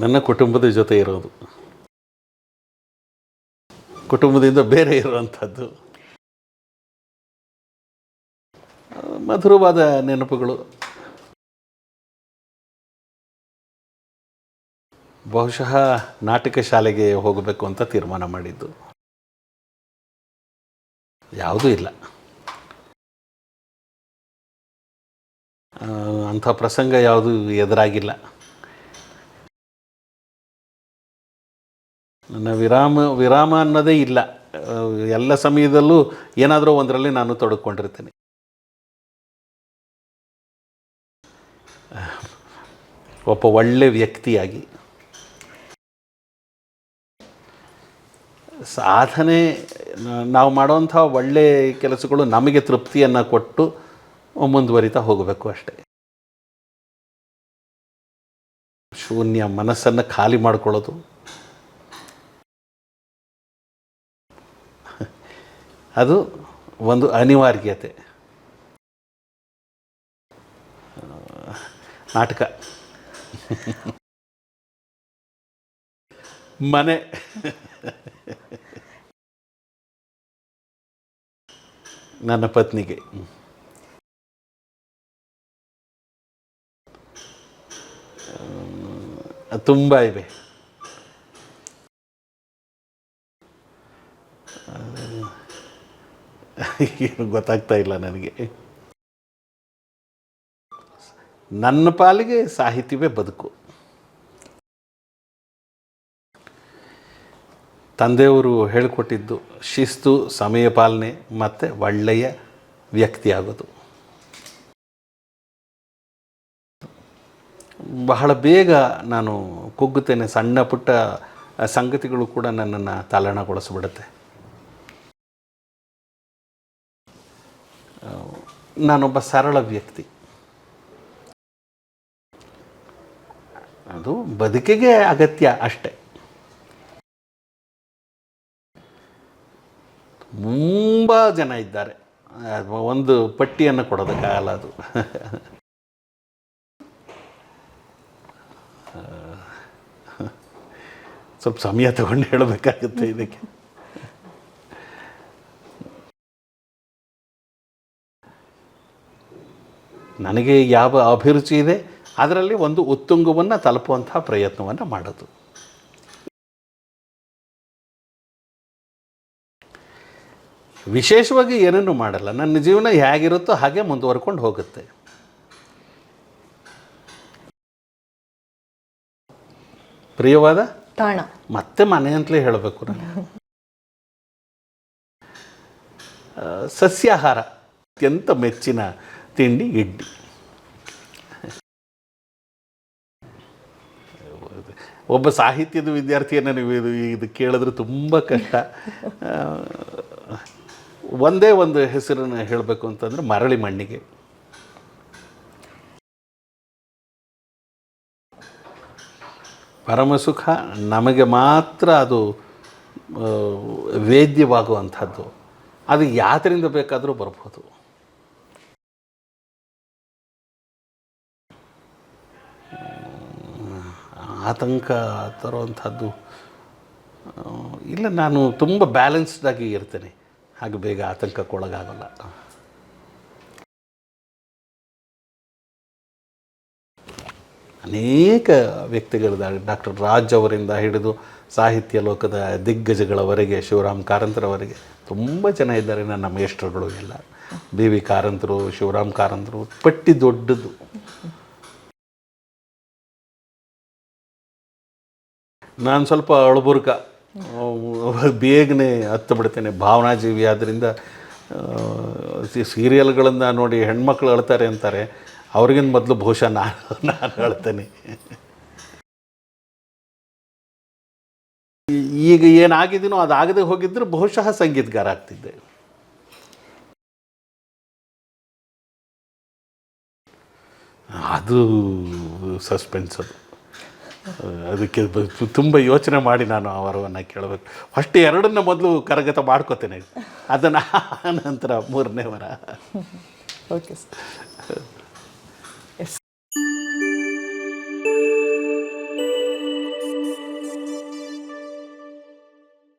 ನನ್ನ ಕುಟುಂಬದ ಜೊತೆ ಇರೋದು. ಕುಟುಂಬದಿಂದ ಬೇರೆ ಇರುವಂಥದ್ದು. ಮಧುರವಾದ ನೆನಪುಗಳು. ಬಹುಶಃ ನಾಟಕ ಶಾಲೆಗೆ ಹೋಗಬೇಕು ಅಂತ ತೀರ್ಮಾನ ಮಾಡಿದ್ದು. ಯಾವುದೂ ಇಲ್ಲ. ಅಂಥ ಪ್ರಸಂಗ ಯಾವುದೂ ಎದುರಾಗಿಲ್ಲ. ನನ್ನ ವಿರಾಮ ವಿರಾಮ ಅನ್ನೋದೇ ಇಲ್ಲ. ಎಲ್ಲ ಸಮಯದಲ್ಲೂ ಏನಾದರೂ ಒಂದರಲ್ಲಿ ನಾನು ತೊಡಕೊಂಡಿರ್ತೀನಿ. ಒಬ್ಬ ಒಳ್ಳೆ ವ್ಯಕ್ತಿಯಾಗಿ. ಸಾಧನೆ, ನಾವು ಮಾಡುವಂಥ ಒಳ್ಳೆ ಕೆಲಸಗಳು ನಮಗೆ ತೃಪ್ತಿಯನ್ನು ಕೊಟ್ಟು ಮುಂದುವರಿತಾ ಹೋಗಬೇಕು ಅಷ್ಟೇ. ಶೂನ್ಯ ಮನಸ್ಸನ್ನು ಖಾಲಿ ಮಾಡ್ಕೊಳ್ಳೋದು. ಅದು ಒಂದು ಅನಿವಾರ್ಯತೆ. ನಾಟಕ. ಮನೆ. ನನ್ನ ಪತ್ನಿಗೆ. ತುಂಬ ಇವೆ ಏನು ಗೊತ್ತಾಗ್ತಾ ಇಲ್ಲ ನನಗೆ. ನನ್ನ ಪಾಲಿಗೆ ಸಾಹಿತ್ಯವೇ ಬದುಕು. ತಂದೆಯವರು ಹೇಳಿಕೊಟ್ಟಿದ್ದು ಶಿಸ್ತು, ಸಮಯ ಪಾಲನೆ ಮತ್ತು ಒಳ್ಳೆಯ ವ್ಯಕ್ತಿ ಆಗೋದು ಬಹಳ ಬೇಗ ನಾನು ಕುಗ್ಗುತ್ತೇನೆ, ಸಣ್ಣ ಪುಟ್ಟ ಸಂಗತಿಗಳು ಕೂಡ ನನ್ನನ್ನು ತಲ್ಲಣಗೊಳಿಸ್ಬಿಡುತ್ತೆ. ನಾನೊಬ್ಬ ಸರಳ ವ್ಯಕ್ತಿ. ಅದು ಬದುಕಿಗೆ ಅಗತ್ಯ ಅಷ್ಟೆ. ತುಂಬ ಜನ ಇದ್ದಾರೆ. ಒಂದು ಪಟ್ಟಿಯನ್ನು ಕೊಡೋದಕ್ಕಾಗಲ್ಲ ಅದು. ಸ್ವಲ್ಪ ಸಮಯ ತಗೊಂಡು ಹೇಳಬೇಕಾಗುತ್ತೆ ಇದಕ್ಕೆ. ನನಗೆ ಯಾವ ಅಭಿರುಚಿ ಇದೆ ಅದರಲ್ಲಿ ಒಂದು ಉತ್ತುಂಗವನ್ನು ತಲುಪುವಂತಹ ಪ್ರಯತ್ನವನ್ನು ಮಾಡೋದು. ವಿಶೇಷವಾಗಿ ಏನನ್ನೂ ಮಾಡಲ್ಲ. ನನ್ನ ಜೀವನ ಹೇಗಿರುತ್ತೋ ಹಾಗೆ ಮುಂದುವರ್ಕೊಂಡು ಹೋಗುತ್ತೆ. ಪ್ರಿಯವಾದ? ತಾಣ. ಮತ್ತೆ ಮನೆ ಅಂತಲೇ ಹೇಳಬೇಕು ನಾನು. ಸಸ್ಯಾಹಾರ ಅತ್ಯಂತ ಮೆಚ್ಚಿನ ತಿಂಡಿ, ಇಡ್ಲಿ. ಒಬ್ಬ ಸಾಹಿತ್ಯದ ವಿದ್ಯಾರ್ಥಿಯನ್ನು ನೀವು ಇದು ಕೇಳಿದ್ರೆ ತುಂಬ ಕಷ್ಟ. ಒಂದೇ ಒಂದು ಹೆಸರನ್ನು ಹೇಳಬೇಕು ಅಂತಂದರೆ ಮರಳಿ ಮಣ್ಣಿಗೆ. ಪರಮಸುಖ ನಮಗೆ ಮಾತ್ರ ಅದು ವೇದ್ಯವಾಗುವಂಥದ್ದು. ಅದು ಯಾತರಿಂದ ಬೇಕಾದರೂ ಬರ್ಬೋದು. ಆತಂಕ ತರುವಂಥದ್ದು ಇಲ್ಲ, ನಾನು ತುಂಬ ಬ್ಯಾಲೆನ್ಸ್ಡಾಗಿ ಇರ್ತೇನೆ. ಹಾಗೆ ಬೇಗ ಆತಂಕಕ್ಕೊಳಗಾಗಲ್ಲ ಅನೇಕ ವ್ಯಕ್ತಿಗಳು ಡಾಕ್ಟರ್ ರಾಜ್ ಅವರಿಂದ ಹಿಡಿದು ಸಾಹಿತ್ಯ ಲೋಕದ ದಿಗ್ಗಜಗಳವರೆಗೆ, ಶಿವರಾಮ್ ಕಾರಂತರವರೆಗೆ ತುಂಬ ಜನ ಇದ್ದಾರೆ. ನನ್ನ ಮೇಷ್ಟ್ರುಗಳು ಎಲ್ಲ ಬಿ ವಿ ಕಾರಂತರು, ಶಿವರಾಮ್ ಕಾರಂತರು, ಪಟ್ಟಿ ದೊಡ್ಡದು. ನಾನು ಸ್ವಲ್ಪ ಅಳಬುರ್ಕ. ಬೇಗನೆ ಹತ್ತು ಬಿಡ್ತೇನೆ ಭಾವನಾಜೀವಿ ಆದ್ದರಿಂದ ಸೀರಿಯಲ್ಗಳನ್ನು ನೋಡಿ ಹೆಣ್ಮಕ್ಳು ಅಳ್ತಾರೆ ಅಂತಾರೆ. ಅವ್ರಿಗಿಂತ ಮೊದಲು ಬಹುಶಃ ನಾನು ನಾನು ಅಳ್ತೇನೆ. ಈಗ ಏನಾಗಿದ್ದೀನೋ ಅದಾಗದೆ ಹೋಗಿದ್ರು ಬಹುಶಃ ಸಂಗೀತಗಾರ ಆಗ್ತಿದ್ದೆ. ಅದು ಸಸ್ಪೆನ್ಸ್ ಅದು. ಅದಕ್ಕೆ ತುಂಬ ಯೋಚನೆ ಮಾಡಿ ನಾನು ಆ ವರವನ್ನು ಕೇಳಬೇಕು. ಫಸ್ಟ್ ಎರಡನ್ನ ಮೊದಲು ಕರಗತ ಮಾಡ್ಕೋತೇನೆ. ಅದನ್ನು ನಂತರ ಮೂರನೇ ವರ. Okay sir